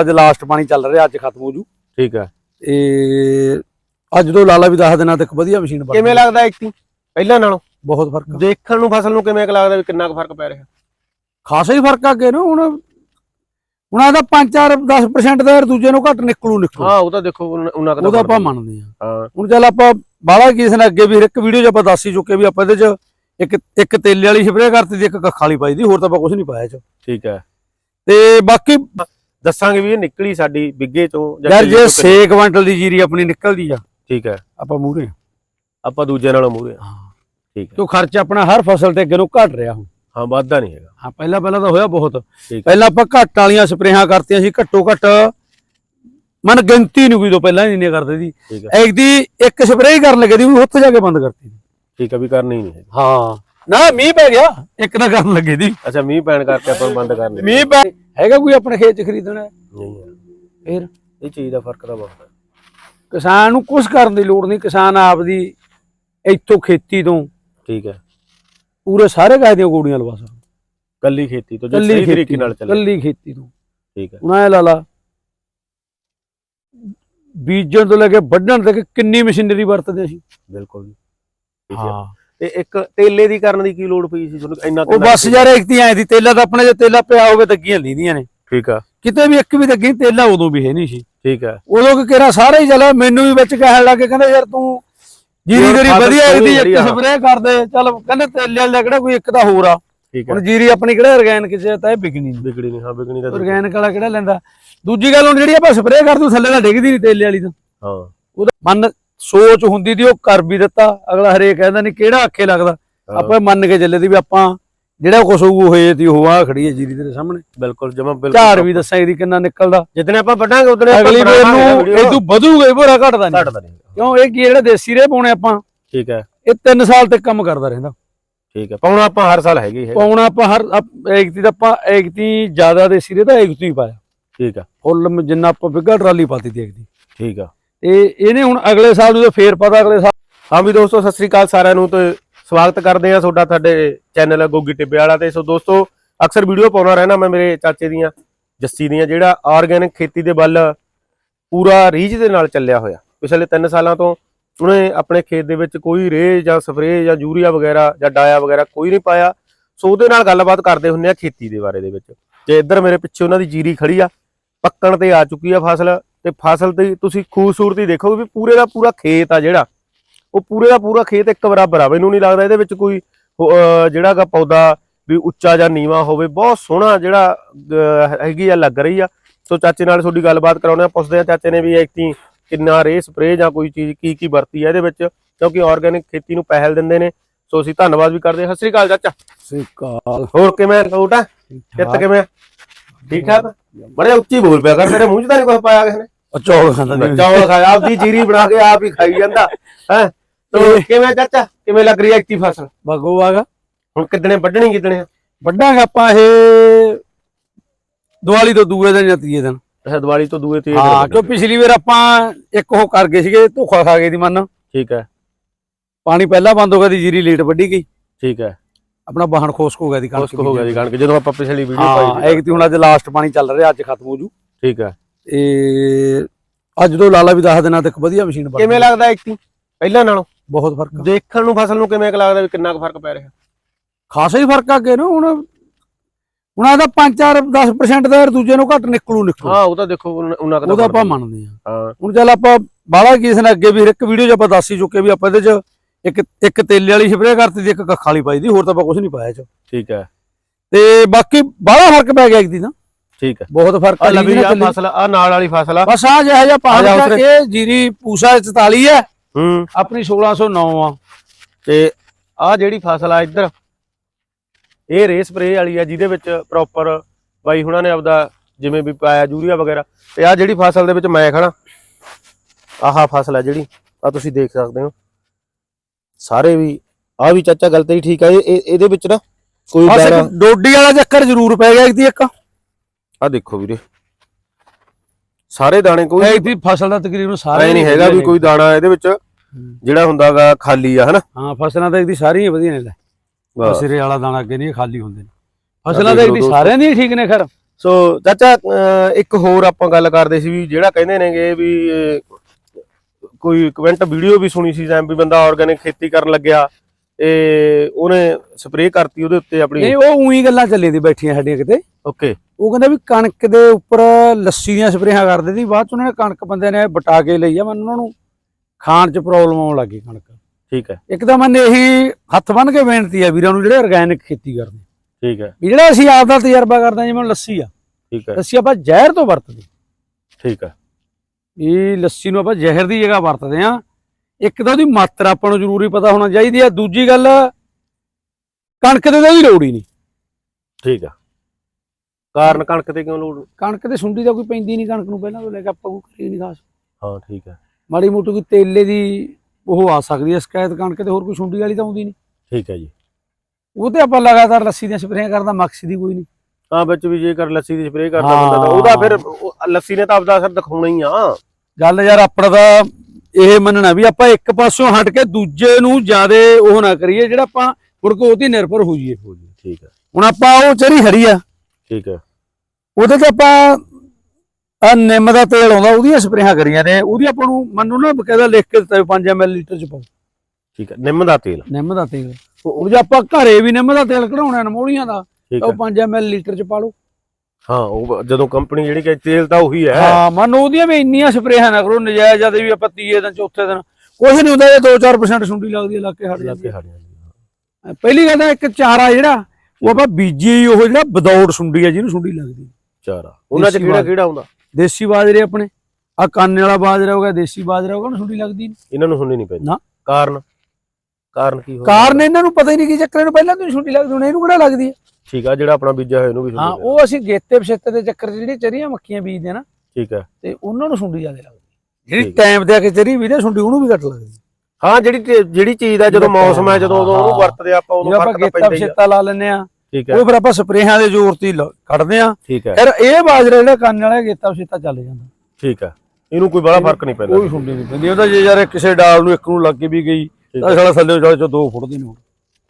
ਅੱਜ ਲਾਸਟ ਪਾਣੀ ਚੱਲ ਰਿਹਾ ਅੱਜ ਖਤਮ ਹੋ ਜੂ। ਠੀਕ ਹੈ। ਤੇ ਅੱਜ ਤੋਂ ਲਾਲਾ ਵੀ 10 ਦਿਨਾਂ ਤੱਕ ਵਧੀਆ ਮਸ਼ੀਨ ਬਣ ਕਿਵੇਂ ਲੱਗਦਾ ਇੱਕ ਪਹਿਲਾਂ ਨਾਲੋਂ? ਬਹੁਤ ਫ਼ਰਕ ਆ। ਦੇਖਣ ਨੂੰ ਫਸਲ ਨੂੰ ਕਿਵੇਂ ਲੱਗਦਾ ਵੀ ਕਿੰਨਾ ਕੁ ਫ਼ਰਕ ਪੈ ਰਿਹਾ? ਖਾਸਾ ਹੀ ਫ਼ਰਕ ਆ ਅੱਗੇ ਨੂੰ ਹੁਣ ਹੁਣ ਆਦਾ 5-4 10% ਦਾ ਦੂਜੇ ਨੂੰ ਘੱਟ ਨਿਕਲੂ ਨਿਕਲੂ। ਹਾਂ ਉਹ ਤਾਂ ਦੇਖੋ ਉਨ- ਉਨਾ ਕੁ ਉਹਦਾ ਆਪਾਂ ਮੰਨਦੇ ਆ। ਹਾਂ। ਹੁਣ ਚੱਲ ਆਪਾਂ ਬਾਹਲਾ ਕਿਸੇ ਨੇ ਅੱਗੇ ਵੀ ਹਰ ਇੱਕ ਵੀਡੀਓ 'ਚ ਆਪਾਂ ਦੱਸ ਹੀ ਚੁੱਕੇ ਵੀ ਆਪਾਂ ਇਹਦੇ 'ਚ ਇੱਕ ਇੱਕ ਤੇਲੇ ਵਾਲੀ ਸਪਰੇਅ ਕਰਤੀ ਦੀ ਇੱਕ ਕੱਖ ਵਾਲੀ ਪਾਈ ਦੀ ਹੋਰ ਤਾਂ ਆਪਾਂ ਕੁਝ ਨਹੀਂ ਪਾਇਆ ਇਹ 'ਚ। ਠੀਕ ਹੈ। ਤੇ ਬਾਕੀ ਦੱਸਾਂਗੇ ਵੀ ਇਹ ਨਿਕਲੀ ਸਾਡੀ ਬਿੱਗੇ ਜਾਂ ਯਾਰ ਜੇ ਤੋਂ ਕਿੰਨੀ- 6 ਕੁਇੰਟਲ ਦੀ ਜੀਰੀ ਆਪਣੀ ਨਿਕਲਦੀ ਆ ਠੀਕ ਹੈ। ਆਪਾਂ ਮੂਹਰੇ। ਆਪਾਂ ਦੂਜੇ ਨਾਲੋਂ ਮੂਰੇ ਠੀਕ ਹੈ। ਕਿਉਂ ਖਰਚ ਆਪਣਾ ਹਰ ਫਸਲ ਤੇ ਅੱਗੇ ਨੂੰ ਘਟ ਰਿਹਾ ਹੁਣ। ਹਾਂ ਵਾਧਾ ਨਹੀਂ ਹੈਗਾ। ਹਾਂ ਪਹਿਲਾਂ ਪਹਿਲਾਂ ਤਾਂ ਹੋਇਆ ਬਹੁਤ। ਪਹਿਲਾਂ ਆਪਾਂ ਘੱਟ ਵਾਲੀਆਂ ਸਪਰੇਹਾਂ ਕਰਤੀਆਂ ਸੀ ਘੱਟੋ ਘੱਟ ਮਨ ਗਿਣਤੀ ਨਹੀਂ ਕੋਈ ਤੋਂ ਪਹਿਲਾਂ ਨਹੀਂ ਕਰਦੇ ਸੀ। ਹੈ। ਇੱਕ ਦੀ ਇੱਕ ਸਪਰੇਅ ਹੀ ਕਰਨ ਲੱਗੇ ਦੀ ਉੱਥੇ ਜਾ ਕੇ ਬੰਦ ਕਰਤੀ। ਠੀਕ ਹੈ ਵੀ ਕਰਨੀ ਨਹੀਂ ਹਾਂ। ਨਾ ਮੀਂਹ ਪੈ ਗਿਆ। ਇੱਕ ਨਾ ਕਰਨ ਲੱਗੇ ਦੀ। ਅੱਛਾ ਮੀਂਹ ਪੈਣ ਕਰਕੇ ਆਪਾਂ ਨੂੰ ਬੰਦ ਕਰਨੀ ਮੀਂਹ ਪੈ ਹੈਗਾ ਕੋਈ ਆਪਣੇ ਖੇਤ ਚ ਖਰੀਦਣਾ? ਨਹੀਂ ਫਿਰ? ਇਹ ਚੀਜ਼ ਦਾ ਫ਼ਰਕ ਤਾਂ ਬਹੁਤ ਹੈ। ਕਿਸਾਨ ਨੂੰ ਕੁਝ ਕਰਨ ਦੀ ਲੋੜ ਨਹੀਂ। ਕਿਸਾਨ ਆਪਦੀ ਇੱਥੋਂ ਖੇਤੀ ਤੋਂ ਠੀਕ ਹੈ। ਪੂਰੇ ਸਾਰੇ ਕਾਇ ਦੀਆਂ ਗੋੜੀਆਂ ਲਵਾ ਸਕਦਾ। ਕੱਲੀ ਖੇਤੀ ਤੋਂ ਜੇ ਸਹੀ ਤਰੀਕੇ ਨਾਲ ਚੱਲੇ। ਕੱਲੀ ਖੇਤੀ ਤੋਂ। ਠੀਕ ਹੈ। ਹੁਣ ਐ ਲਾ ਲਾ ਬੀਜਣ ਤੋਂ ਲੈ ਕੇ ਵੱਢਣ ਤੱਕ ਕਿੰਨੀ ਮਸ਼ੀਨਰੀ ਵਰਤਦੇ ਸੀ ਬਿਲਕੁਲ ਹੈ। ਤੇ ਇੱਕ ਤੇਲੇ ਦੀ ਕਰਨ ਦੀ ਕੀ ਲੋੜ ਪਈ ਸੀ ਤੁਹਾਨੂੰ ਇੰਨਾ ਉਹ ਬਸ ਯਾਰ ਇੱਕ ਤੀ ਐ ਦੀ ਤੇਲਾ ਤਾਂ ਆਪਣੇ ਜੇ ਤੇਲਾ ਪਿਆ ਹੋਵੇ ਤੱਕੀਆਂ ਲੀਦੀਆਂ ਨੇ। ਠੀਕ ਆ। ਕਿਤੇ ਵੀ ਇੱਕ ਵੀ ਤੱਕੀ ਤੇਲਾ ਉਦੋਂ ਵੀ ਹੈ ਨਹੀਂ ਸੀ। ਠੀਕ ਹੈ ਉਦੋਂ ਕਿ ਕਿਹੜਾ ਸਾਰਾ ਹੀ ਚਲਾ ਮੈਨੂੰ ਵੀ ਵਿੱਚ ਕਹਿਣ ਲੱਗੇ ਕਹਿੰਦੇ ਯਾਰ ਤੂੰ ਜੀਰੀ ਤੇਰੀ ਵਧੀਆ ਇਹਦੀ ਇੱਕ ਆ। ਸਪਰੇਅ ਕਰ ਦੇ ਚੱਲ ਕਹਿੰਦੇ ਤੇਲੇ ਵਾਲਾ ਕਿਹੜਾ ਕੋਈ ਇੱਕ ਤਾਂ ਹੋਰ ਆ। ਹੁਣ ਜੀਰੀ ਆਪਣੀ ਕਿਹੜਾ ਆਰਗੈਨਿਕ ਚ ਆ, ਤਾਂ ਇਹ ਵਿਕਣੀ ਨਹੀਂ। ਵਿਗੜੀ ਨਹੀਂ ਹਾਂ ਵਿਗਣੀ ਤਾਂ। ਆਰਗੈਨਿਕ ਵਾਲਾ ਕਿਹੜਾ ਲੈਂਦਾ। ਦੂਜੀ ਗੱਲ ਹੁਣ ਜਿਹੜੀ ਆਪਾਂ ਸਪਰੇਅ ਕਰ ਦੂ ਥੱਲੇ ਤਾਂ ਡਿੱਗਦੀ ਨਹੀਂ ਤੇਲੇ ਵਾਲੀ ਤਾਂ। ਹਾਂ। ਉਹਦਾ ਮਨ ਸੋਚ ਹੁੰਦੀ ਦੀ ਉਹ ਕਰ ਵੀ ਦਿੱਤਾ। ਅਗਲਾ ਹਰੇਕ ਕਹਿੰਦਾ ਨਹੀਂ ਕਿਹੜਾ ਆਖੇ ਲੱਗਦਾ? ਹਾਂ, ਆਪਾਂ ਮੰਨ ਕੇ ਚੱਲੇ ਦੀ ਵੀ ਆਪਾਂ ਜਿਹੜਾ ਕੁਛ ਹੋਊ ਹੋਏ ਤੀ ਉਹ ਆ ਖੜੀ ਹੈ ਜੀਰੀ ਤੇਰੇ ਸਾਹਮਣੇ। ਬਿਲਕੁਲ ਜਮਾ ਬਿਲਕੁਲ ਝਾੜ ਵੀ ਦੱਸਾਂ ਇਹਦੀ ਕਿੰਨਾ ਨਿਕਲਦਾ। ਜਿੱਦਣ ਆਪਾਂ ਵੱਢਾਂਗੇ ਉਦੋਂ ਅਗਲੀ ਵੇਰ ਨੂੰ ਇਦੋਂ ਵਧੂਗਾ ਹੀ ਭੋਰਾ ਘਟਦਾ ਨਹੀਂ। ਘਟਦਾ ਨਹੀਂ। ਕਿਉਂ? ਇਹ ਕੀ ਜਿਹੜਾ ਦੇਸੀ ਰੇ ਪਾਉਣੇ ਆਪਾਂ। ਠੀਕ ਹੈ। ਇਹ 3 ਸਾਲ ਤੱਕ ਕੰਮ ਕਰਦਾ ਰਹਿੰਦਾ। ਠੀਕ ਹੈ। ਪਾਉਣਾ ਆਪਾਂ ਹਰ ਸਾਲ ਹੈਗੇ ਹੀ ਹੈ ਪਾਉਣਾ ਆਪਾਂ ਹਰ ਐਗਤੀ ਦਾ ਆਪਾਂ ਐਗਤੀ ਜ਼ਿਆਦਾ ਦੇਸੀ ਰੇ ਤਾਂ ਹੀ ਪਾਇਆ। ਠੀਕ ਆ ਫੁੱਲ ਜਿੰਨਾ ਆਪਾਂ ਬਿੱਗਾ ਟਰਾਲੀ ਪਾਤੀ ਦੀ ਐਗਤੀ ਠੀਕ ਆ ਤੇ ਇਹਨੇ ਹੁਣ ਅਗਲੇ ਸਾਲ ਨੂੰ ਤਾਂ ਫੇਰ ਪਤਾ ਅਗਲੇ ਸਾਲ। ਹਾਂ ਵੀ ਦੋਸਤੋ, ਸਤਿ ਸ੍ਰੀ ਅਕਾਲ ਸਾਰਿਆਂ ਨੂੰ ਤੇ ਸਵਾਗਤ ਕਰਦੇ ਆ ਤੁਹਾਡਾ ਤੁਹਾਡੇ ਚੈਨਲ ਗੋਗੀ ਟਿੱਬੇ ਵਾਲਾ ਤੇ। ਸੋ ਦੋਸਤੋ, ਅਕਸਰ ਵੀਡੀਓ ਪਾਉਣਾ ਰਹਿਣਾ ਮੈਂ ਮੇਰੇ ਚਾਚੇ ਦੀਆਂ, ਜੱਸੀ ਦੀਆਂ, ਜਿਹੜਾ ਆਰਗੈਨਿਕ ਖੇਤੀ ਦੇ ਵੱਲ ਪੂਰਾ ਰੀਝ ਦੇ ਨਾਲ ਚੱਲਿਆ ਹੋਇਆ। ਪਿਛਲੇ 3 ਸਾਲਾਂ ਤੋਂ ਉਹਨੇ ਆਪਣੇ ਖੇਤ ਦੇ ਵਿੱਚ ਕੋਈ ਰੇਹ ਜਾਂ ਸਪਰੇਅ ਜਾਂ ਯੂਰੀਆ ਵਗੈਰਾ ਜਾਂ ਡਾਇਆ ਵਗੈਰਾ ਕੋਈ ਨਹੀਂ ਪਾਇਆ। ਸੋ ਉਹਦੇ ਨਾਲ ਗੱਲਬਾਤ ਕਰਦੇ ਹੁੰਦੇ ਆ ਖੇਤੀ ਦੇ ਬਾਰੇ ਦੇ ਵਿੱਚ। ਤੇ ਇੱਧਰ ਮੇਰੇ ਪਿੱਛੇ ਉਹਨਾਂ ਦੀ ਜੀਰੀ ਖੜੀ ਆ, ਪੱਕਣ ਤੇ ਆ ਚੁੱਕੀ ਆ ਫਸਲ। ਤੇ ਫਸਲ ਤੇ ਤੁਸੀਂ ਖੂਬਸੂਰਤੀ ਦੇਖੋਗੇ ਵੀ ਪੂਰੇ ਦਾ ਪੂਰਾ ਖੇਤ ਆ ਜਿਹੜਾ। ਉਹ ਪੂਰੇ ਦਾ ਪੂਰਾ ਖੇਤ ਇੱਕ ਬਰਾਬਰ ਆ। ਮੈਨੂੰ ਨਹੀਂ ਲੱਗਦਾ ਇਹਦੇ ਵਿੱਚ ਕੋਈ ਜਿਹੜਾ ਗਾ ਪੌਦਾ ਵੀ ਉੱਚਾ ਜਾਂ ਨੀਵਾ ਹੋਵੇ। ਬਹੁਤ ਸੋਹਣਾ ਜਿਹੜਾ ਹੈਗੀ ਆ ਲੱਗ ਰਹੀ ਆ। ਸੋ ਚਾਚੇ ਨਾਲ ਤੁਹਾਡੀ ਗੱਲਬਾਤ ਕਰਾਉਣੇ ਆ। ਪੁੱਛਦੇ ਆ ਚਾਚੇ ਨੇ ਵੀ ਐਕਟੀ ਕਿੰਨਾ ਰੇ ਸਪਰੇ ਜਾਂ ਕੋਈ ਚੀਜ਼ ਕੀ ਕੀ ਵਰਤੀ ਆ ਇਹਦੇ ਵਿੱਚ? ਕਿਉਂਕਿ ਆਰਗੈਨਿਕ ਖੇਤੀ ਨੂੰ ਪਹਿਲ ਦਿੰਦੇ ਨੇ। ਸੋ ਅਸੀਂ ਧੰਨਵਾਦ ਵੀ ਕਰਦੇ ਹਾਂ। ਸਤਿ ਸ੍ਰੀ ਅਕਾਲ ਚਾਚਾ। ਸਿਕਾਲ ਹੋਰ ਕਿਵੇਂ ਲੋਟ ਕਿੱਤ ਕਿਵੇਂ? ਠੀਕ ਠਾਕ? ਬੜੇ ਉੱਚੀ ਬੋਲ ਪਿਆ ਕਰ। ਤੇਰੇ ਮੂੰਹ 'ਚ ਤਾਂ ਨਹੀਂ ਕੁਝ ਪਾਇਆ ਕਿਸੇ ਨੇ। ਚੌਲ ਖਾਂਦਾ ਜੀ ਚੌਲ ਖਾਇਆ ਆਪਦੀ ਜੀਰੀ ਬਣਾ ਕੇ ਆਪ ਹੀ ਖਾਈ ਜਾਂਦਾ। ਹੈ? ਤੋ ਕਿਵੇਂ ਚਾਚਾ? ਕਿਵੇਂ ਲੱਗ ਰਹੀ ਹੈ ਐਕਟੀ ਫਸਲ? ਬਗੋ ਆਗਾ ਹੁਣ ਕਿਦਣੇ ਵੱਢਣੀ ਕਿਦਣੇ? ਆ? ਵੱਡਾਂਗਾ ਆਪਾਂ ਇਹ ਦੀਵਾਲੀ ਤੋਂ ਦੂਏ ਦਿਨ ਜਾਂ ਤੀਏ ਦਿਨ। ਅੱਛਾ ਦੀਵਾਲੀ ਤੋਂ ਦੂਏ ਤੇ ਹਾਂ ਕਿਉਂ ਪਿਛਲੀ ਵਾਰ ਆਪਾਂ ਇੱਕ ਉਹ ਕਰ ਗਏ ਸੀਗੇ ਧੋਖਾ ਖਾ ਗਏ ਦੀ ਮੰਨ। ਠੀਕ ਹੈ। ਪਾਣੀ ਪਹਿਲਾਂ ਬੰਦ ਹੋ ਗਿਆ ਦੀ ਜੀਰੀ ਲੇਟ ਵੱਢੀ ਗਈ। ਠੀਕ ਹੈ। ਆਪਣਾ ਬਾਹਣ ਖੋਸਕ ਹੋ ਗਿਆ ਦੀ ਉਸ ਹੋ ਗਿਆ ਜੀ ਕਣਕ ਜਦੋਂ ਆਪਾਂ ਪਿਛਲੀ ਵੀਡੀਓ ਹਾਂ ਪਾਈ ਸੀ। ਇੱਕ ਤੀ ਹੁਣ ਅੱਜ ਲਾਸਟ ਪਾਣੀ ਚੱਲ ਰਿਹਾ ਅੱਜ ਖਤਮ ਹੋ ਜੂ। ਠੀਕ ਹੈ। ਤੇ ਅੱਜ ਤੋਂ ਲਾਲਾ ਵੀ 10 ਦਿਨਾਂ ਤੱਕ ਵਧੀਆ ਮਸ਼ੀਨ ਬਣ ਕਿਵੇਂ। ਲੱਗਦਾ ਐਕਟੀ ਪਹਿਲਾਂ ਨਾਲੋਂ? ਬਹੁਤ ਫ਼ਰਕ ਆ। ਦੇਖਣ ਨੂੰ ਫਸਲ ਨੂੰ ਕਿਵੇਂ ਕੁ ਲੱਗਦਾ ਵੀ ਕਿੰਨਾ ਕੁ ਫ਼ਰਕ ਪੈ ਰਿਹਾ? ਖਾਸਾ ਹੀ ਫ਼ਰਕ ਆ ਅੱਗੇ ਨੂੰ ਹੁਣ ਹੁਣ ਆਦਾ 5-4 10% ਦਾ ਯਾਰ ਦੂਜੇ ਨੂੰ ਘੱਟ ਨਿਕਲੂ ਨਿਕਲੂ। ਹਾਂ ਉਹ ਤਾਂ ਦੇਖੋ ਉਨ- ਉਨਾ ਕੁ ਤਾਂ ਉਹਦਾ ਆਪਾਂ ਮੰਨਦੇ ਆ ਹਾਂ। ਹੁਣ ਚੱਲ ਆਪਾਂ ਬਾਹਲਾ ਕਿਸੇ ਨੇ ਅੱਗੇ ਵੀ ਇੱਕ ਵੀਡੀਓ 'ਚ ਆਪਾਂ ਦੱਸ ਹੀ ਚੁੱਕੇ ਵੀ ਆਪਾਂ ਇਹਦੇ 'ਚ ਇੱਕ ਇੱਕ ਤੇਲੇ ਵਾਲੀ ਸਪਰੇਅ ਕਰਤੀ ਦੀ ਇੱਕ ਕੱਖ ਵਾਲੀ ਪਾਈ ਦੀ ਹੋਰ ਤਾਂ ਆਪਾਂ ਕੁਝ ਨਹੀਂ ਪਾਇਆ 'ਚ। ਠੀਕ ਹੈ। ਤੇ ਬਾਕੀ ਬਾਹਲਾ ਫ਼ਰਕ ਪੈ ਗਿਆ ਇੱਕ ਦੀ ਨਾ ਠੀਕ ਹੈ। ਬਹੁਤ ਫ਼ਰਕ ਆ ਲਈ ਆ ਫਸਲ ਆ ਨਾਲ ਵਾਲੀ ਫਸਲ ਆ। ਬਸ ਆ ਜਿਹਾ ਜਿਹਾ ਪਹਾੜ। ਇਹ ਜੀਰੀ ਪੂਸਾ 44 ਹੈ। ਹੂੰ। ਆਪਣੀ 1609 ਆ। ਤੇ ਆ ਜਿਹੜੀ ਫਸਲ ਆ ਇੱਧਰ ਇਹ ਰੇ ਸਪਰੇ ਵਾਲੀ ਆ ਜਿਹਦੇ ਵਿੱਚ ਪ੍ਰੋਪਰ ਬਾਈ ਹੁਣਾਂ ਨੇ ਆਪਦਾ ਜਿਵੇਂ ਵੀ ਪਾਇਆ ਯੂਰੀਆ ਵਗੈਰਾ। ਤੇ ਆ ਜਿਹੜੀ ਫਸਲ ਦੇ ਵਿੱਚ ਮੈਂ ਖੜਾ ਆਹ ਫਸਲ ਆ ਜਿਹੜੀ ਆ ਤੁਸੀਂ ਦੇਖ ਸਕਦੇ ਹੋ। ਸਾਰੇ ਵੀ ਆ ਵੀ ਚਾਚਾ ਗੱਲ ਤੇਰੀ ਠੀਕ ਆ। ਇਹ ਇਹ- ਇਹਦੇ ਵਿੱਚ ਨਾ ਕੋਈ ਡੋਡੀ ਵਾਲਾ ਚੱਕਰ ਜ਼ਰੂਰ ਪੈ ਗਿਆ ਇੱਕ ਦੀ ਇੱਕ। ਆ ਦੇਖੋ ਵੀਰੇ। ਸਾਰੇ ਦਾਣੇ ਕੋਈ ਇੱਕ ਦੀ ਫਸਲ ਦਾ ਤਕਰੀਬਨ ਸਾਰੇ ਐ ਨਹੀਂ ਹੈਗਾ ਵੀ ਕੋਈ ਦਾਣਾ ਇਹਦੇ ਵਿੱਚ ਜਿਹੜਾ ਹੁੰਦਾਗਾ ਖਾਲੀ ਆ ਹਨਾ? ਹਾਂ ਫਸਲਾਂ ਤਾਂ ਇੱਕ ਦੀ ਸਾਰੀਆਂ ਹੀ ਵਧੀਆ ਨੇ ਲੈ। ਸਿਰੇ ਵਾਲਾ ਦਾਣਾ ਅੱਗੇ ਨਹੀਂ ਖਾਲੀ ਹੁੰਦੇ ਨੇ। ਫਸਲਾਂ ਤਾਂ ਇੱਕ ਦੀ ਸਾਰਿਆਂ ਹੀ ਠੀਕ ਨੇ ਖਰ। ਸੋ ਚਾਚਾ ਇੱਕ ਹੋਰ ਆਪਾਂ ਗੱਲ ਕਰਦੇ ਸੀ ਵੀ ਜਿਹੜਾ ਕਹਿੰਦੇ ਨੇਗੇ ਵੀ ਕੋਈ ਕਮੈਂਟ ਵੀਡੀਓ ਵੀ ਸੁਣੀ ਸੀ ਜਾਂ ਵੀ ਬੰਦਾ ਆਰਗੈਨਿਕ ਖੇਤੀ ਕਰਨ ਲੱਗਿਆ ਤੇ ਉਹਨੇ ਸਪਰੇਅ ਕਰਤੀ ਉਹਦੇ ਉੱਤੇ ਆਪਣੀ। ਨਹੀਂ ਉਹ ਉਹੀ ਗੱਲਾਂ ਚੱਲੀ ਦੀ ਬੈਠੀਆਂ ਸਾਡੀਆਂ ਕਿਤੇ। ਓਕੇ ਉਹ ਕਹਿੰਦਾ ਵੀ ਕਣਕ ਦੇ ਉੱਪਰ ਲੱਸੀ ਦੀਆਂ ਸਪਰੇਹਾਂ ਕਰਦੇ ਸੀ ਬਾਅਦ ਚ ਉਹਨਾਂ ਨੇ ਕਣਕ ਬੰਦੇ ਨੇ ਬਟਾ ਕੇ ਲਈ ਆ ਮੈਨੂੰ ਉਹਨਾਂ ਨੂੰ ਖਾਣ ਚ ਪ੍ਰੋਬਲਮ ਆਉਣ ਲੱਗੀ ਕਣਕ। ਠੀਕ ਹੈ। ਇੱਕ ਤਾਂ ਮਨ ਇਹੀ ਹੱਥ ਬੰਨ ਕੇ ਬੇਨਤੀ ਆ ਵੀਰਾਂ ਨੂੰ ਜਿਹੜੇ ਆਰਗੈਨਿਕ ਖੇਤੀ ਕਰਦੇ। ਠੀਕ ਹੈ। ਵੀ ਜਿਹੜਾ ਅਸੀਂ ਆਪ ਦਾ ਤਜਰਬਾ ਕਰਦੇ ਹਾਂ ਜਿਵੇਂ ਲੱਸੀ ਆ। ਠੀਕ ਹੈ। ਲੱਸੀ ਆਪਾਂ ਜ਼ਹਿਰ ਤੋਂ ਵਰਤਦੇ ਠੀਕ ਹੈ। ਇਹ ਲੱਸੀ ਨੂੰ ਆਪਾਂ ਜ਼ਹਿਰ ਦੀ ਜਗ੍ਹਾ ਵਰਤਦੇ ਆ ਇੱਕ ਤਾਂ ਉਹਦੀ ਮਾਤਰਾ ਆਪਾਂ ਨੂੰ ਜ਼ਰੂਰੀ ਪਤਾ ਹੋਣਾ ਚਾਹੀਦੀ ਆ ਦੂਜੀ ਗੱਲ ਕਣਕ ਦੇ ਤਾਂ ਉਹਦੀ ਲੋੜ ਹੀ ਨਹੀਂ। ਠੀਕ ਹੈ। ਕਾਰਨ ਕਣਕ ਤੇ ਕਿਉਂ ਲੋੜ? ਕਣਕ ਤੇ ਸੁੰਡੀ ਦਾ ਕੋਈ ਪੈਂਦੀ ਨਹੀਂ ਕਣਕ ਨੂੰ ਪਹਿਲਾਂ ਤੋਂ ਲੈ ਕੇ ਆਪਾਂ ਕੋਈ ਕਰੀ ਨਹੀਂ ਖਾਸ। ਹਾਂ ਠੀਕ ਹੈ। ਮਾੜੀ ਮੋਟੀ ਕੋਈ ਤੇਲੇ ਦੀ ਉਹ ਆ ਸਕਦੀ ਹੈ ਸ਼ਿਕਾਇਤ ਕਣਕ ਤੇ ਹੋਰ ਕੋਈ ਸੁੰਡੀ ਵਾਲੀ ਤਾਂ ਆਉਂਦੀ ਨਹੀਂ। ਠੀਕ ਹੈ ਜੀ। ਉਹ ਤੇ ਆਪਾਂ ਲਗਾਤਾਰ ਲੱਸੀ ਦੀਆਂ ਸਪਰੇਆਂ ਕਰਨ ਦਾ ਮਕਸਦ ਹੀ ਕੋਈ ਨਹੀਂ। ਹਾਂ ਵਿੱਚ ਵੀ ਜੇਕਰ ਲੱਸੀ ਦੀ ਸਪਰੇਅ ਕਰਦਾ। ਬੰਦਾ ਤਾਂ ਉਹਦਾ ਫਿਰ ਲੱਸੀ ਨੇ ਤਾਂ ਆਪਦਾ ਅਸਰ ਦਿਖਾਉਣਾ ਹੀ ਆ। ਗੱਲ ਯਾਰ ਆਪਣਾ ਤਾਂ ਇਹ ਮੰਨਣਾ ਵੀ ਆਪਾਂ ਇੱਕ ਪਾਸਿਓਂ ਹਟ ਕੇ ਦੂਜੇ ਨੂੰ ਜਿਆਦੇ ਉਹ ਨਾ ਕਰੀਏ ਜਿਹੜਾ ਆਪਾਂ ਮੁੜ ਕੇ ਉਹਤੇ ਨਿਰਭਰ ਹੋ ਜਾਈਏ। ਠੀਕ ਹੈ। ਹੁਣ ਆਪਾਂ ਉਹ ਚਰੀ ਹਰੀ ਆ ਠੀਕ ਹੈ। ਉਹਦੇ ਤੇ ਆਪਾਂ ਆ ਨਿੰਮ ਦਾ ਤੇਲ ਆਉਂਦਾ ਉਹਦੀਆਂ ਸਪਰੇਹਾਂ ਕਰੀਆਂ ਨੇ ਉਹਦੀ ਆਪਾਂ ਨੂੰ ਮੈਨੂੰ ਨਾ ਬਕਾਇਦਾ ਲਿਖ ਕੇ ਦਿੱਤਾ 5 ml ਲੀਟਰ ਚ ਪਾਓ। ਠੀਕ ਹੈ ਨਿੰਮ ਦਾ ਤੇਲ। ਨਿੰਮ ਦਾ ਤੇਲ। ਉਹ ਜੇ ਆਪਾਂ ਘਰੇ ਵੀ ਨਿੰਮ ਦਾ ਤੇਲ ਕਢਾਉਣਾ ਨਮੋਲੀਆਂ ਦਾ ਤਾਂ ਉਹ 5 ml ਲੀਟਰ ਚ ਪਾ ਲਓ। ਹਾਂ ਉਹ ਜਦੋਂ ਕੰਪਨੀ ਜਿਹੜੀ ਕਿ ਤੇਲ ਤਾਂ ਉਹੀ ਹੈ। ਹਾਂ ਮਨ ਉਹਦੀਆਂ ਵੀ ਇੰਨੀਆਂ ਸਪਰੇਹਾਂ ਨਾ ਕਰੋ ਨਜਾਇਜ਼ ਜਦ ਵੀ ਆਪਾਂ ਤੀਏ ਦਿਨ ਚੌਥੇ ਦਿਨ ਕੁਝ ਨਹੀਂ ਹੁੰਦਾ ਇਹ 2-4% ਸੁੰਡੀ ਲੱਗਦੀ ਹੈ ਲੱਕੇ ਹਟ ਜਾਂਦੀ ਹੈ। ਪਹਿਲੀ ਗੱਲ ਤਾਂ ਇੱਕ ਚਾਰਾ ਜਿਹੜਾ ਉਹ ਆਪਾਂ ਬੀਜੀ ਹੀ ਉਹ ਜਿਹੜਾ ਵਿਦਆਊਟ ਸੁੰਡੀ ਹੈ ਜਿਹਨੂੰ ਸੁੰਡੀ ਲੱਗਦੀ। ਚਾਰਾ। ਉਹਨਾਂ ਚ ਦੇਸੀ ਕਿਹੜਾ ਬਾਜ- ਕਿਹੜਾ ਹੁੰਦਾ ਦੇਸੀ ਬਾਜਰੇ ਆਪਣੇ। ਆ ਕਾਨੇ ਵਾਲਾ ਬਾਜਰਾ ਹੋ ਗਿਆ ਦੇਸੀ ਬਾਜਰਾ ਹੋ ਗਿਆ ਉਹਨੂੰ ਸੁੰਡੀ ਲੱਗਦੀ ਨਹੀਂ। ਇਹਨਾਂ ਨੂੰ ਸੁਣਨੀ ਨਹੀਂ ਪੈਂਦੀ। ਨਾ। ਕਾਰਨ? ਕਾਰਨ ਕੀ ਹੋ ਕਾਰਨ ਇਹਨਾਂ ਨੂੰ ਪਤਾ ਹੀ ਨਹੀਂ ਕੀ ਚੱਕਰ ਇਹਨੂੰ ਪਹਿਲਾਂ ਤੋਂ ਹੀ ਸੁੰਡੀ ਲੱਗਦੀ ਹੁਣ ਇਹਨੂੰ ਕਿਹੜਾ ਲੱਗਦੀ ਹੈ ਠੀਕ ਆ ਜਿਹੜਾ ਆਪਣਾ ਬੀਜਾ ਹੋਇਆ ਇਹਨੂੰ ਵੀ ਹਾਂ ਸੁਣਨੀ ਉਹ ਅਸੀਂ ਗੇਤੇ ਪਛੇਤੇ ਦੇ ਚੱਕਰ 'ਚ ਜਿਹੜੀ ਚਰੀਆਂ ਮੱਖੀਆਂ ਬੀਜਦੇ ਆ ਨਾ ਠੀਕ ਹੈ ਤੇ ਉਹਨਾਂ ਨੂੰ ਸੁੰਡੀ ਜ਼ਿਆਦਾ ਲੱਗਦੀ। ਜਿਹੜੀ ਠੀਕ ਟਾਈਮ ਤੇ ਆ ਕੇ ਚਰੀ ਵੀ ਨੇ ਸੁੰਡੀ ਉਹਨੂੰ ਵੀ ਘੱਟ ਲੱਗਦੀ। ਹਾਂ ਜਿਹੜੀ ਜਿਹੜੀ ਚੀਜ਼ ਦਾ ਜਦੋਂ ਮੌਸਮ ਹੈ ਜਦੋਂ ਉਦੋਂ ਉਹਨੂੰ। ਵਰਤਦੇ ਆ ਆਪਾਂ ਉਦੋਂ ਫ਼ਰਕ ਤਾਂ ਪੈਂਦਾ ਹੀ ਆ। ਪਛੇਤਾ ਲਾ ਲੈਂਦੇ ਆ ਉਹ ਫਿਰ ਆਪਾਂ ਸਪਰੇਹਾਂ ਦੇ ਜ਼ੋਰ ਤੇ ਕੱਢਦੇ ਆ ਫਿਰ ਇਹ ਬਾਜਰਾ ਜਿਹੜਾ ਕੰਨ ਵਾਲਾ ਗੇਤਾ ਪਛੇਤਾ ਚੱਲ ਜਾਂਦਾ। ਠੀਕ ਹੈ। ਇਹਨੂੰ ਕੋਈ ਬੜਾ ਫ਼ਰਕ ਨਹੀਂ ਪੈਂਦਾ। ਕੋਈ ਸੁੰਡੀ ਨਹੀਂ ਪੈਂਦੀ। ਉਹਦਾ ਜੇ ਯਾਰ ਕਿਸੇ ਡਾਲ ਨੂੰ ਇੱਕ ਨੂੰ ਲੱਗ ਕੇ ਵੀ ਗਈ ਤਾਂ ਸਾਲਾ ਥੱਲੇ ਜਾਲੇ ਚ 2 ਫੁੱਟ ਦੀ ਨੂੰ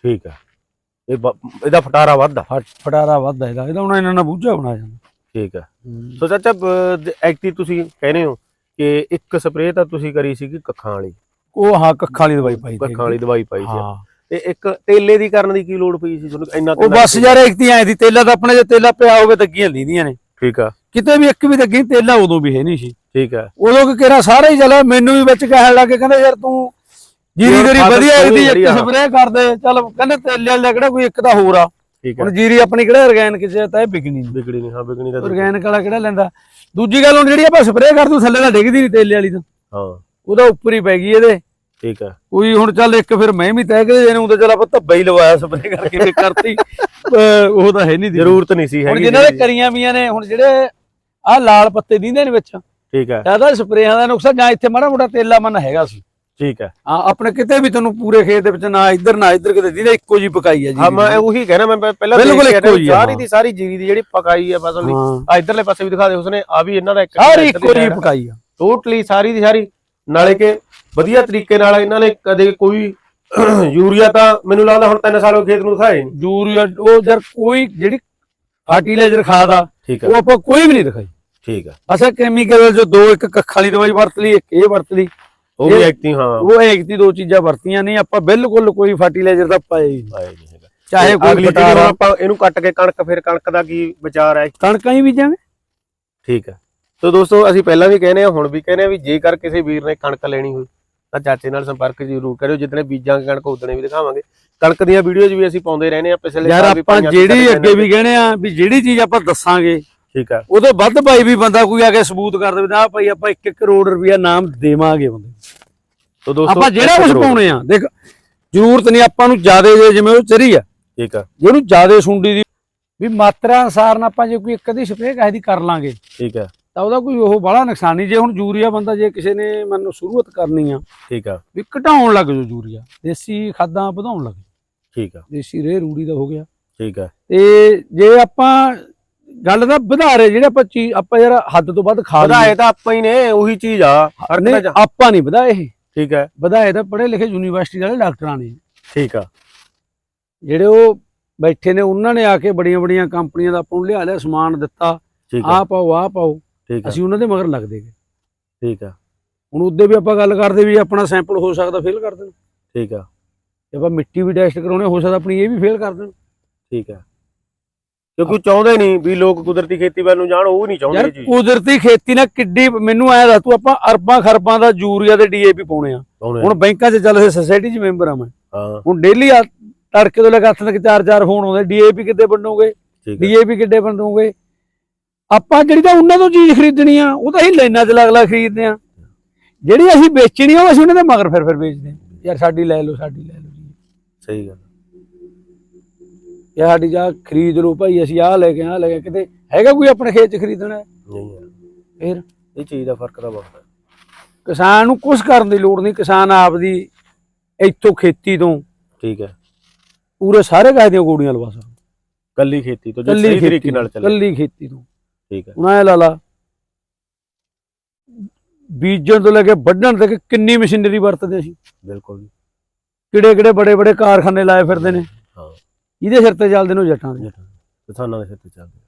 ਠੀਕ ਹੈ। ਇਹ ਇਹਦਾ ਫਟਾਰਾ ਵੱਧਦਾ। ਫਟ ਫਟਾਰਾ ਵੱਧਦਾ ਇਹਦਾ। ਇਹਦਾ ਹੁਣ ਇਹਨਾਂ ਨਾਲ ਬੂਝਾ ਬਣਾ ਜਾਂਦਾ ਠੀਕ ਹੈ। ਸੋ ਚਾਚਾ ਐਕਟੀ ਤੁਸੀਂ ਕਹਿੰਦੇ ਹੋ ਕਿ ਇੱਕ ਸਪਰੇਅ ਤਾਂ ਤੁਸੀਂ ਕਰੀ ਸੀਗੀ ਕੱਖਾਂ ਵਾਲੀ। ਉਹ ਹਾਂ ਕੱਖਾਂ ਵਾਲੀ ਦਵਾਈ ਪਾਈ ਸੀ। ਕੱਖਾਂ ਵਾਲੀ ਦਵਾਈ ਪਾਈ ਸੀ। ਹਾਂ। ਤੇ ਇੱਕ ਤੇਲੇ ਦੀ ਕਰਨ ਦੀ ਕੀ ਲੋੜ ਪਈ ਸੀ? ਤੁਹਾਨੂੰ ਇੰਨਾ ਉਹ ਬਸ ਯਾਰ ਇੱਕ ਤੀ ਐ ਦੀ ਤੇਲਾ ਤਾਂ ਆਪਣੇ ਜੇ ਤੇਲਾ ਪਿਆ ਹੋਵੇ ਤੱਗੀਆਂ ਲੀਦੀਆਂ ਨੇ। ਠੀਕ ਆ। ਕਿਤੇ ਵੀ ਇੱਕ ਵੀ ਤੱਗੀ ਤੇਲਾ ਉਦੋਂ ਵੀ ਹੈ ਨਹੀਂ ਸੀ। ਠੀਕ ਹੈ ਉਦੋਂ ਕਿ ਕਿਹੜਾ ਸਾਰਾ ਹੀ ਚਲਾ ਮੈਨੂੰ ਵੀ ਵਿੱਚ ਕਹਿਣ ਲੱਗੇ ਕਹਿੰਦੇ ਯਾਰ ਤੂੰ ਜੀਰੀ ਤੇਰੀ ਵਧੀਆ ਇਹਦੀ ਇੱਕ। ਸਪਰੇਅ ਕਰ ਦੇ ਚੱਲ ਕਹਿੰਦੇ ਤੇਲੇ ਵਾਲਾ ਕਿਹੜਾ ਕੋਈ ਇੱਕ ਤਾਂ ਹੋਰ ਆ। ਹੁਣ ਜੀਰੀ ਆਪਣੀ ਕਿਹੜਾ ਆਰਗੈਨਿਕ ਚ ਤਾਂ ਇਹ ਵਿਕਣੀ ਨਹੀਂ। ਵਿਗੜੀ ਨਹੀਂ ਹਾਂ ਵਿਗੜੀ ਤਾਂ। ਆਰਗੈਨਿਕ ਵਾਲਾ ਕਿਹੜਾ ਲੈਂਦਾ? ਦੂਜੀ ਗੱਲ ਹੁਣ ਜਿਹੜੀ ਆਪਾਂ ਸਪਰੇਅ ਕਰ ਦੂ ਥੱਲੇ ਤਾਂ ਡਿੱਗਦੀ ਨਹੀਂ ਤੇਲੇ ਵਾਲੀ ਤਾਂ। ਹਾਂ। ਉਹਦਾ ਉੱਪਰ ਹੀ ਪੈ ਗਈ ਇਹਦੇ। ਠੀਕ ਹੈ ਕੋਈ ਹੁਣ ਚੱਲ ਇੱਕ ਫਿਰ ਮੈਂ ਵੀ ਤੈਅ ਕਰੇ ਇਹਨੂੰ ਤਾਂ ਚੱਲ ਆਪਾਂ ਧੱਬਾ ਹੀ ਲਵਾਇਆ ਸਪਰੇਅ ਕਰਕੇ ਵੀ ਕਰਤੀ। ਉਹ ਤਾਂ ਹੈ ਨਹੀਂ ਜ਼ਰੂਰਤ ਨਹੀਂ ਸੀ ਹੁਣ ਹੈਗੀ ਜਿਨ੍ਹਾਂ ਦੇ ਕਰੀਆਂ ਵੀਆਂ ਨੇ ਹੁਣ ਜਿਹੜੇ ਆਹ ਲਾਲ ਪੱਤੇ ਦਿੰਦੇ ਨੇ ਵਿੱਚ ਠੀਕ ਹੈ ਜ਼ਿਆਦਾ ਸਪਰੇਆਂ ਦਾ ਨੁਕਸਾਨ ਜਾਂ ਇੱਥੇ ਮਾੜਾ ਮੋਟਾ ਤੇਲਾ ਮਨ ਹੈਗਾ ਸੀ। ਠੀਕ ਹੈ ਹਾਂ ਆਪਣੇ ਕਿਤੇ ਵੀ ਤੈਨੂੰ ਪੂਰੇ ਖੇਤ ਦੇ ਵਿੱਚ ਨਾ ਇੱਧਰ ਨਾ ਇੱਧਰ ਕਿਤੇ ਦਿੰਦੇ ਇੱਕੋ ਜੀ ਪਕਾਈ ਹੈ ਜੀ ਹਾਂ ਮੈਂ ਉਹੀ ਕਹਿਣਾ ਮੈਂ ਪਹਿਲਾਂ ਬਿਲਕੁਲ ਇੱਕੋ ਆ, ਸਾਰੀ। ਦੀ ਸਾਰੀ ਜੀਰੀ ਦੀ ਜਿਹੜੀ ਪਕਾਈ ਹੈ ਫਸਲ ਦੀ ਆ ਇਧਰਲੇ ਪਾਸੇ ਵੀ ਦਿਖਾ ਦੇ ਉਸਨੇ ਆ ਵੀ ਇਹਨਾਂ ਦਾ ਇੱਕ ਸਾਰੀ ਇੱਕੋ ਜੀ ਪਕਾਈ ਆ। ਟੋਟਲੀ ਸਾਰੀ ਦੀ ਸਾਰੀ ਨਾਲੇ ਕਿ ਵਧੀਆ ਤਰੀਕੇ ਨਾਲ ਇਹਨਾਂ ਨੇ ਕਦੇ ਕੋਈ ਯੂਰੀਆ ਤਾਂ ਮੈਨੂੰ ਲੱਗਦਾ ਹੁਣ 3 ਸਾਲ ਹੋ ਖੇਤ ਨੂੰ ਦਿਖਾਏ ਨਹੀਂ। ਯੂਰੀਆ ਉਹ ਜਰ ਕੋਈ ਜਿਹੜੀ ਫਰਟੀਲਾਈਜ਼ਰ ਖਾਦ ਆ। ਠੀਕ ਉਹ ਹੈ ਆਪਾਂ ਕੋਈ ਵੀ ਨਹੀਂ ਦਿਖਾਈ। ਠੀਕ ਹੈ ਅਸਾਂ ਕੈਮੀਕਲ ਜੋ ਦੋ ਇੱਕ ਕੱਖਾਂ ਵਾਲੀ ਦਵਾਈ ਵਰਤ ਲਈ ਇੱਕ ਇਹ ਵਰਤ ਲਈ। ਉਹ ਵੀ ਐਕਟਿਵ ਹਾਂ ਉਹ ਇੱਕ ਦੀ ਚੀਜ਼ਾਂ ਵਰਤੀਆਂ ਨਹੀਂ ਆਪਾਂ ਬਿਲਕੁਲ ਕੋਈ ਫਰਟੀਲਾਈਜ਼ਰ ਦਾ ਪਾਇਆ ਹੀ ਨਹੀਂ। ਹੈਗਾ। ਚਾਹੇ ਕੋਈ ਪਟਾਰਾ ਆਪਾਂ ਇਹਨੂੰ ਕੱਟ ਕੇ ਕਣਕ ਫਿਰ ਕਣਕ ਦਾ ਕੀ ਵਿਚਾਰ ਹੈ? ਕਣਕਾਂ ਹੀ ਬੀਜਾਂਗੇ? ਠੀਕ ਹੈ ਸੋ ਦੋਸਤੋ ਅਸੀਂ ਪਹਿਲਾਂ ਵੀ ਕਹਿੰਦੇ ਆ ਹੁਣ ਵੀ ਕਹਿੰਦੇ ਆ ਵੀ ਜੇਕਰ ਕਿਸੇ ਵੀਰ ਨੇ ਕਣਕ ਲੈਣੀ ਹੋਈ ਤਾਂ ਚਾਚੇ ਨਾਲ ਸੰਪਰਕ ਜ਼ਰੂਰ ਕਰਿਓ। ਜਿੱਦਣੇ ਬੀਜਾਂਗੇ ਕਣਕ ਉਦਣੇ ਵੀ ਦਿਖਾਵਾਂਗੇ। ਕਣਕ ਦੀਆਂ ਵੀਡੀਓਜ਼ ਵੀ ਅਸੀਂ ਪਾਉਂਦੇ ਰਹਿੰਦੇ ਆ ਪਿਛਲੇ ਯਾਰ ਸਾਲ ਵੀ ਆਪਾਂ ਜਿਹੜੀ ਅੱਗੇ ਵੀ ਕਹਿੰਦੇ ਆ ਵੀ ਜਿਹੜੀ ਚੀਜ਼ ਆਪਾਂ ਦੱਸਾਂਗੇ ਠੀਕ ਹੈ ਉਹਦੇ ਵੱਧ ਭਾਈ ਵੀ ਬੰਦਾ ਕੋਈ ਆ ਕੇ ਸਬੂਤ ਕਰ ਦੇਵੇ ਨਾ ਭਾਈ ਆਪਾਂ 1 ਕਰੋੜ ਰੁਪਇਆ ਨਾਮ ਦੇਵਾਂਗੇ ਬੰਦੇ। ਸੋ ਦੋਸਤੋ ਆਪਾਂ ਜਿਹੜਾ ਕੁਝ। ਪਾਉਣੇ ਆ ਦੇਖ ਜ਼ਰੂਰਤ ਨਹੀਂ ਆਪਾਂ ਨੂੰ ਜਿਆਦੇ ਜਿਵੇਂ ਉਹ ਚਰੀ ਆ। ਠੀਕ ਹੈ ਜਿਹਨੂੰ ਜਿਆਦੇ ਸੁੰਡੀ ਦੀ ਵੀ ਮਾਤਰਾ ਅਨਸਾਰ ਨਾਲ ਆਪਾਂ ਜੇ ਕੋਈ ਇੱਕ ਅੱਧੀ ਸਪਰੇਅ ਕਾਹਦੀ ਕਰ ਲਾਂਗੇ। ਠੀਕ ਹੈ ਤਾਂ ਉਹਦਾ ਕੋਈ ਉਹ ਬੜਾ ਨੁਕਸਾਨ ਨਹੀਂ। ਜੇ ਹੁਣ ਯੂਰੀਆ ਬੰਦਾ ਜੇ ਕਿਸੇ ਨੇ ਮੰਨ ਸ਼ੁਰੂਆਤ ਕਰਨੀ ਆ ਠੀਕ ਹੈ ਵੀ ਘਟਾਉਣ ਲੱਗ ਜੋ ਯੂਰੀਆ ਦੇਸੀ ਖਾਦਾਂ ਵਧਾਉਣ ਲੱਗ ਠੀਕ ਹੈ ਦੇਸੀ ਰੇ ਰੂੜੀ ਦਾ ਹੋ ਗਿਆ। ਠੀਕ ਹੈ ਤੇ ਜੇ ਆਪਾਂ ਗੱਲ ਦਾ ਵਧਾਰੇ ਜਿਹੜੇ ਆਪਾਂ ਚੀਜ਼ ਆਪਾਂ ਯਾਰ ਹੱਦ ਤੋਂ ਵੱਧ ਖਾ ਵਧਾਏ ਤਾਂ ਆਪਾਂ ਹੀ ਨੇ ਉਹੀ ਚੀਜ਼ ਆ। ਨਹੀਂ, ਆਪਾਂ ਨਹੀਂ ਵਧਾਏ ਇਹ। ਠੀਕ ਹੈ ਵਧਾਏ ਤਾਂ ਪੜ੍ਹੇ ਲਿਖੇ ਯੂਨੀਵਰਸਿਟੀ ਵਾਲੇ ਡਾਕਟਰਾਂ ਨੇ। ਠੀਕ ਆ। ਜਿਹੜੇ ਉਹ ਬੈਠੇ ਨੇ ਉਹਨਾਂ ਨੇ ਆ ਕੇ ਬੜੀਆਂ ਬੜੀਆਂ ਕੰਪਨੀਆਂ ਦਾ ਆਪਾਂ ਨੂੰ ਲਿਆ ਲਿਆ ਸਮਾਨ ਦਿੱਤਾ। ਹੈ ਪਾਓ ਆਹ ਪਾਓ। ਠੀਕ ਹੈ ਅਸੀਂ ਉਹਨਾਂ ਦੇ ਮਗਰ ਲੱਗਦੇ ਗਏ ਠੀਕ ਹੈ ਹੁਣ ਉਹਦੇ ਵੀ ਆਪਾਂ ਗੱਲ ਕਰਦੇ ਵੀ ਆਪਣਾ ਸੈਂਪਲ ਹੋ ਸਕਦਾ ਫੇਲ ਕਰ ਦੇਣ। ਠੀਕ ਹੈ ਜੇ ਆਪਾਂ ਮਿੱਟੀ ਵੀ ਟੈਸਟ ਕਰਾਉਣੇ ਹੋ ਸਕਦਾ ਆਪਣੀ ਇਹ ਵੀ ਫੇਲ ਕਰ ਦੇਣ। ਠੀਕ ਹੈ ਕਿਉਂਕਿ ਚਾਹੁੰਦੇ ਨਹੀਂ ਵੀ ਲੋਕ ਕੁਦਰਤੀ ਖੇਤੀ ਵੱਲ ਨੂੰ ਜਾਣ ਉਹ ਨਹੀਂ ਚਾਹੁੰਦੇ ਚੀਜ਼। ਕੁਦਰਤੀ ਖੇਤੀ ਨਾਲ ਕਿੱਡੀ ਮੈਨੂੰ ਐਂ ਦੱਸ ਤੂੰ ਆਪਾਂ ਅਰਬਾਂ ਖਰਬਾਂ ਦਾ ਯੂਰੀਆ ਤੇ ਡੀਏਪੀ ਪਾਉਣੇ ਆ। ਹੁਣ ਬੈਂਕਾਂ 'ਚ ਚੱਲ ਸੋਸਾਇਟੀ 'ਚ ਮੈਂਬਰ ਆ ਮੈਂ। ਹਾਂ। ਹੁਣ ਡੇਲੀ ਆ ਤੜਕੇ ਤੋਂ ਲੈ ਕੇ ਹੱਥ ਤੱਕ ਚਾਰ ਚਾਰ ਫੋਨ ਆਉਂਦੇ ਡੀਏਪੀ ਕਿੱਦੇ ਵੰਡੋਗੇ ਡੀਏਪੀ ਕਿੱਡੇ ਵੰਡੋਗੇ ਆਪਾਂ ਜਿਹੜੀ ਤਾਂ ਉਹਨਾਂ ਤੋਂ ਚੀਜ਼ ਖਰੀਦਣੀ ਆ ਉਹ ਤਾਂ ਅਸੀਂ ਲਾਈਨਾਂ 'ਚ ਲੱਗ ਲੱਗ ਖਰੀਦਦੇ ਆ। ਜਿਹੜੀ ਅਸੀਂ ਵੇਚਣੀ ਆ ਉਹ ਅਸੀਂ ਉਹਨਾਂ ਦੇ ਮਗਰ ਫਿਰ ਫਿਰ ਵੇਚਦੇ ਆ। ਯਾਰ ਸਾਡੀ ਲੈ ਲਓ ਸਾਡੀ ਲੈ ਲਓ ਜੀ। ਸਹੀ ਗੱਲ ਯਾਰ ਸਾਡੀ ਜਾ ਖਰੀਦ ਲਓ ਭਾਈ ਅਸੀਂ ਆਹ ਲੈ ਕੇ ਆਹ ਲੈ ਕੇ ਕਿਤੇ ਹੈਗਾ ਕੋਈ ਆਪਣੇ ਖੇਤ 'ਚ ਖਰੀਦਣਾ? ਨਹੀਂ ਫਿਰ? ਇਹ ਚੀਜ਼ ਦਾ ਫ਼ਰਕ ਤਾਂ ਬਹੁਤ ਹੈ ਕਿਸਾਨ ਨੂੰ ਕੁਝ ਕਰਨ ਦੀ ਲੋੜ ਨਹੀਂ ਕਿਸਾਨ ਆਪਦੀ ਇੱਥੋਂ ਖੇਤੀ ਤੋਂ ਠੀਕ ਹੈ ਪੂਰੇ ਸਾਰੇ ਕਾਇ ਦੀਆਂ ਗੋੜੀਆਂ ਲਵਾ ਸਕਦਾ। ਕੱਲੀ ਖੇਤੀ ਤੋਂ ਜੇ ਸਹੀ ਤਰੀਕੇ ਨਾਲ ਚੱਲੇ। ਕੱਲੀ ਖੇਤੀ ਤੋਂ। ਠੀਕ ਹੈ। ਹੁਣ ਐ ਲਾ ਲਾ। ਬੀਜਣ ਤੋਂ ਲੈ ਕੇ ਵੱਢਣ ਤੱਕ ਕਿੰਨੀ ਮਸ਼ੀਨਰੀ ਵਰਤਦੇ ਅਸੀਂ? ਬਿਲਕੁਲ ਜੀ। ਕਿਹੜੇ ਕਿਹੜੇ ਬੜੇ ਬੜੇ ਕਾਰਖਾਨੇ ਲਾਏ ਫਿਰਦੇ ਨੇ? ਹਾਂ। ਇਹਦੇ ਸਿਰ ਤੇ ਚੱਲਦੇ ਨੇ ਜੱਟਾਂ ਦੇ। ਕਿਸਾਨਾਂ ਦੇ ਸਿਰ ਤੇ ਚੱਲਦੇ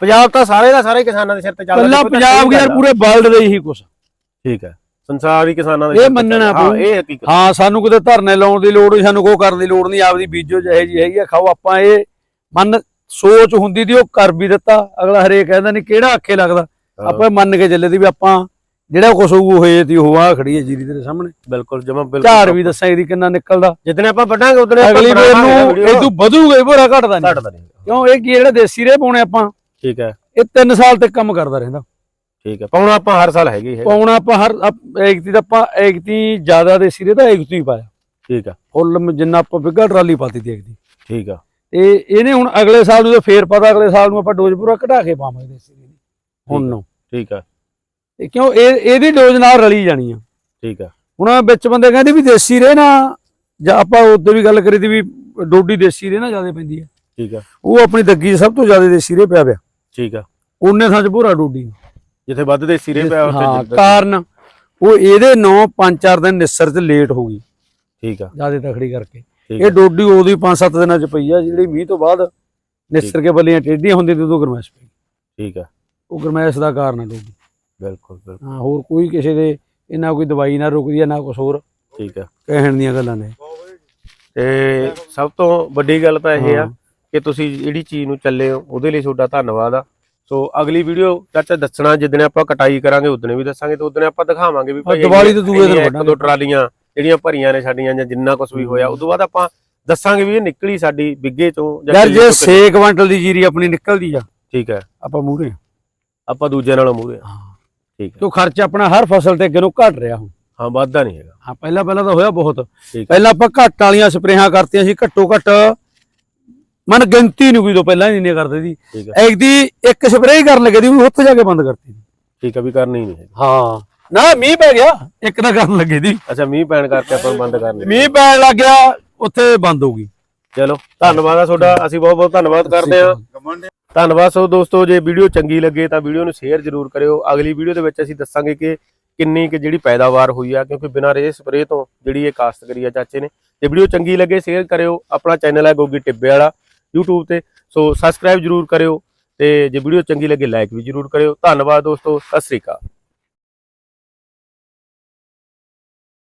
ਪੰਜਾਬ ਤਾਂ ਸਾਰੇ ਦਾ ਸਾਰੇ ਕਿਸਾਨਾਂ ਦੇ ਸਿਰ ਤੇ ਚੱਲਦਾ। ਕੱਲਾ ਪੰਜਾਬ ਸਹੀ ਯਾਰ। ਪੂਰੇ ਵਰਲਡ ਦੇ ਇਹੀ ਕੁਛ। ਠੀਕ ਹੈ। ਸੰਸਾਰ ਹੀ ਕਿਸਾਨਾਂ ਦੇ ਇਹ ਮੰਨਣਾ। ਹਾਂ ਪਊ। ਇਹ ਹਕੀਕਤ। ਹਾਂ ਸਾਨੂੰ ਕਿਤੇ ਧਰਨੇ ਲਾਉਣ ਦੀ ਲੋੜ ਨਹੀਂ ਸਾਨੂੰ ਕੋ ਕਰਨ ਦੀ ਲੋੜ ਨਹੀਂ ਆਪਦੀ ਬੀਜੋ ਜਿਹੇ ਜੀ ਹੈਗੀ ਆ ਖਾਓ। ਆਪਾਂ ਇਹ ਮਨ ਸੋਚ ਹੁੰਦੀ ਦੀ ਉਹ ਕਰ ਵੀ ਦਿੱਤਾ। ਅਗਲਾ ਹਰੇਕ ਕਹਿੰਦਾ ਨਹੀਂ ਕਿਹੜਾ ਅੱਖੇ ਲੱਗਦਾ? ਆਪਾਂ ਮੰਨ ਕੇ ਚੱਲੇ ਦੀ ਵੀ ਆਪਾਂ ਜਿਹੜਾ ਕੁਛ ਹੋਊ ਹੋਏ ਤੀ ਉਹ ਆ ਖੜੀ ਹੈ ਜੀਰੀ ਤੇਰੇ ਸਾਹਮਣੇ। ਬਿਲਕੁਲ ਜਮਾ ਬਿਲਕੁਲ ਝਾੜ ਵੀ ਦੱਸਾਂ ਇਹਦੀ ਕਿੰਨਾ ਨਿਕਲਦਾ। ਜਿੱਦਣੇ ਆਪਾਂ ਵੱਢਾਂਗੇ ਉਦਣੇ ਅਗਲੀ ਵੇਰ ਨੂੰ ਇਦੋਂ ਵਧੂਗਾ ਹੀ ਭੋਰਾ ਘਟਦਾ ਨਹੀਂ। ਘਟਦਾ ਨਹੀਂ। ਕਿਉਂ? ਇਹ ਕੀ ਜਿਹੜਾ ਦੇਸੀ ਰੇ ਪਾਉਣੇ ਆਪਾਂ। ਠੀਕ ਹੈ। ਇਹ 3 ਸਾਲ ਤੱਕ ਕੰਮ ਕਰਦਾ ਰਹਿੰਦਾ। ਠੀਕ ਹੈ। ਪਾਉਣਾ ਆਪਾਂ ਹਰ ਸਾਲ ਹੈਗੇ ਹੀ ਪਾਉਣਾ ਆਪਾਂ ਹਰ ਆਪ- ਐਗਤੀ ਤਾਂ ਆਪਾਂ ਐਗਤੀ ਜ਼ਿਆਦਾ ਦੇਸੀ ਰੇ ਤਾਂ ਐਗਤੀ ਹੀ ਪਾਇਆ। ਠੀਕ ਹੈ। ਫੁੱਲ ਜਿੰਨਾ ਆਪਾਂ ਬਿੱਗਾ ਟਰਾਲੀ ਪਾਤੀ ਤੀ। ਐਗਤੀ ਠੀਕ ਆ ਤੇ ਇਹਨੇ ਹੁਣ ਅਗਲੇ ਸਾਲ ਨੂੰ ਤੇ ਫੇਰ ਪਤਾ ਅਗਲੇ ਸਾਲ ਨੂੰ ਆਪਾਂ ਡੋਜ਼ ਪੂਰਾ ਘਟਾ ਕੇ ਪਾਵਾਂਗੇ ਦੇਸੀ ਰੇ ਦੀ। ਹੁਣ ਨੂੰ। ਠੀਕ ਆ ਤੇ ਕਿਉਂ ਇਹ ਇਹਦੀ ਡੋਜ਼ ਨਾਲ ਰਲੀ ਜਾਣੀ ਆ। ਠੀਕ ਆ ਹੁਣ ਵਿੱਚ ਬੰਦੇ ਕਹਿੰਦੇ ਵੀ ਦੇਸੀ ਰੇ ਨਾ ਜਾਂ ਆਪਾਂ ਉੱਤੇ ਵੀ ਗੱਲ ਕਰੀ ਤੀ ਵੀ ਡੋਡੀ ਦੇਸੀ ਰੇ ਨਾ ਜ਼ਿਆਦਾ ਪੈਂਦੀ ਹੈ ਠੀਕ ਆ ਉਹ ਆਪਣੀ ਦੱਗੀ ਸਭ ਤੋਂ ਜ਼ਿਆਦਾ ਦੇਸੀ ਰੇ ਪਿਆ ਪਿਆ। ਠੀਕ ਆ ਉਹਨੇ ਥਾਂ 'ਚ ਭੋਰਾ ਡੋਡੀ। ਜਿੱਥੇ ਵੱਧ ਦੇ ਸਿਰੇ ਪਿਆ ਉੱਥੇ ਕਾਰਨ ਉਹ ਇਹਦੇ 9 5-4 ਦਿਨ ਨਿਸਰ 'ਚ ਲੇਟ ਹੋ ਗਈ। ਠੀਕ ਆ ਜ਼ਿਆਦਾ ਤਖੜੀ ਕਰਕੇ। ਇਹ ਡੋਡੀ ਉਦੋਂ ਹੀ 5-7 ਦਿਨਾਂ 'ਚ ਪਈ ਆ ਜਿਹੜੀ ਮੀਂਹ ਤੋਂ ਬਾਅਦ ਨਿਸਰ ਕੇ ਬੱਲੀਆਂ ਟੇਢੀਆਂ ਹੁੰਦੀਆਂ ਤੇ ਉਦੋਂ ਗਰਮੈਸ਼ ਪਈ। ਠੀਕ ਆ ਉਹ ਗਰਮੈਸ਼ ਦਾ ਕਾਰਨ ਆ ਡੋਡੀ। ਬਿਲਕੁਲ ਬਿਲਕੁਲ। ਹਾਂ ਹੋਰ ਕੋਈ ਕਿਸੇ ਦੇ ਇਹਨਾਂ ਕੋਈ ਦਵਾਈ ਨਾ ਰੁਕਦੀ ਆ ਨਾ ਕੁਝ ਹੋਰ ਠੀਕ ਆ ਕਹਿਣ ਦੀਆਂ ਗੱਲਾਂ ਨੇ। ਤੇ ਸਭ ਤੋਂ ਵੱਡੀ ਗੱਲ ਤਾਂ ਇਹ ਆ ਹਾਂ। ਕਿ ਤੁਸੀਂ ਜਿਹੜੀ ਚੀਜ਼ ਨੂੰ ਚੱਲੇ ਹੋ ਉਹਦੇ ਲਈ ਤੁਹਾਡਾ ਧੰਨਵਾਦ ਆ। ਸੋ ਅਗਲੀ ਵੀਡੀਓ ਚਾਚਾ ਦੱਸਣਾ ਜਿੱਦਣੇ ਆਪਾਂ ਕਟਾਈ ਕਰਾਂਗੇ ਉਦਣੇ ਵੀ ਦੱਸਾਂਗੇ ਤੇ ਉਦਣੇ ਆਪਾਂ ਦਿਖਾਵਾਂਗੇ ਵੀ ਭਾਈ ਦੀਵਾਲੀ ਤੋਂ ਦੂਏ ਦਿਨ। ਦੋ ਟਰਾਲੀਆਂ। ਜਿਹੜੀਆਂ ਭਰੀਆਂ ਨੇ ਸਾਡੀਆਂ ਜਾਂ ਜਿੰਨਾ ਕੁਝ ਵੀ ਹੋਇਆ ਉਦੋਂ ਬਾਅਦ ਆਪਾਂ ਦੱਸਾਂਗੇ ਵੀ ਇਹ ਨਿਕਲੀ ਸਾਡੀ ਬਿੱਗੇ ਚੋਂ ਜਾਂ ਯਾਰ ਜੇ ਚੋਂ ਕਿੰਨੀ- 6 ਕੁਇੰਟਲ ਦੀ ਜੀਰੀ ਆਪਣੀ ਨਿਕਲਦੀ ਆ ਠੀਕ ਹੈ। ਆਪਾਂ ਮੂਹਰੇ ਆਪਾਂ ਦੂਜੇ ਨਾਲੋਂ ਮੂਰੇ ਹਾਂ। ਠੀਕ ਹੈ। ਕਿਉਂ ਖਰਚਾ ਆਪਣਾ ਹਰ ਫਸਲ ਤੇ ਨੂੰ ਘਟ ਰਿਹਾ ਹੁਣ। ਹਾਂ ਵਾਧਾ ਨਹੀਂ ਹੈਗਾ। ਹਾਂ ਪਹਿਲਾਂ ਪਹਿਲਾਂ ਤਾਂ ਹੋਇਆ ਬਹੁਤ। ਪਹਿਲਾਂ ਆਪਾਂ ਘੱਟ ਵਾਲੀਆਂ ਸਪਰੇਹਾਂ ਕਰਤੀਆਂ ਸੀ ਘੱਟੋ ਘੱਟ ਮਨ ਗਿਣਤੀ ਨਹੀਂ ਕੋਈ ਤੋਂ ਪਹਿਲਾਂ ਹੀ ਨਹੀਂ ਕਰਦੇ ਸੀ। ਇੱਕ ਦੀ ਇੱਕ ਸਪਰੇਅ ਹੀ ਕਰਨ ਲੱਗੇ ਦੀ ਉੱਥੇ ਜਾ ਕੇ ਬੰਦ ਕਰਤੀ। ਠੀਕ ਹੈ ਵੀ ਕਰਨੀ ਨਹੀਂ ਹਾਂ। ਨਾ ਮੀਂਹ ਪੈ ਗਿਆ। ਇੱਕ ਨਾ ਕਰਨ ਲੱਗੇ ਦੀ। ਅੱਛਾ ਮੀਂਹ ਪੈਣ ਕਰਕੇ ਆਪਾਂ ਬੰਦ ਕਰਨੀ ਮੀਂਹ ਪੈਣ ਲੱਗ ਗਿਆ ਉੱਥੇ ਬੰਦ ਹੋ ਗਈ। ਚਲੋ ਧੰਨਵਾਦ ਆ ਤੁਹਾਡਾ। ਅਸੀਂ ਬਹੁਤ ਬਹੁਤ ਧੰਨਵਾਦ ਕਰਦੇ ਹਾਂ। ਧੰਨਵਾਦ ਸੋ ਦੋਸਤੋ ਜੇ ਵੀਡੀਓ ਚੰਗੀ ਲੱਗੇ ਤਾਂ ਵੀਡੀਓ ਨੂੰ ਸ਼ੇਅਰ ਜ਼ਰੂਰ ਕਰਿਓ। ਅਗਲੀ ਵੀਡੀਓ ਦੇ ਵਿੱਚ ਅਸੀਂ ਦੱਸਾਂਗੇ ਕਿ ਕਿੰਨੀ ਕਿ ਜਿਹੜੀ ਪੈਦਾਵਾਰ ਹੋਈ ਆ ਕਿਉਂਕਿ ਬਿਨਾਂ ਰੇ ਸਪਰੇਅ ਤੋਂ ਜਿਹੜੀ ਇਹ ਕਾਸ਼ਤ ਕਰੀ ਆ ਚਾਚੇ ਨੇ। ਜੇ ਵੀਡੀਓ ਚੰਗੀ ਲੱਗੇ ਸ਼ੇਅਰ ਕਰਿਓ। ਆਪਣਾ ਚੈਨਲ ਹੈ ਗੋਗੀ ਟਿੱਬੇ ਵਾਲਾ YouTube ਤੇ। ਸੋ ਸਬਸਕ੍ਰਾਈਬ ਜ਼ਰੂਰ ਕਰਿਓ ਤੇ ਜੇ ਵੀਡੀਓ ਚੰਗੀ ਲੱਗੇ ਲਾਈਕ ਵੀ ਜ਼ਰੂਰ ਕਰਿਓ। ਧੰਨਵਾਦ ਦੋਸਤੋ ਸਤਿ ਸ੍ਰੀ ਅਕਾਲ।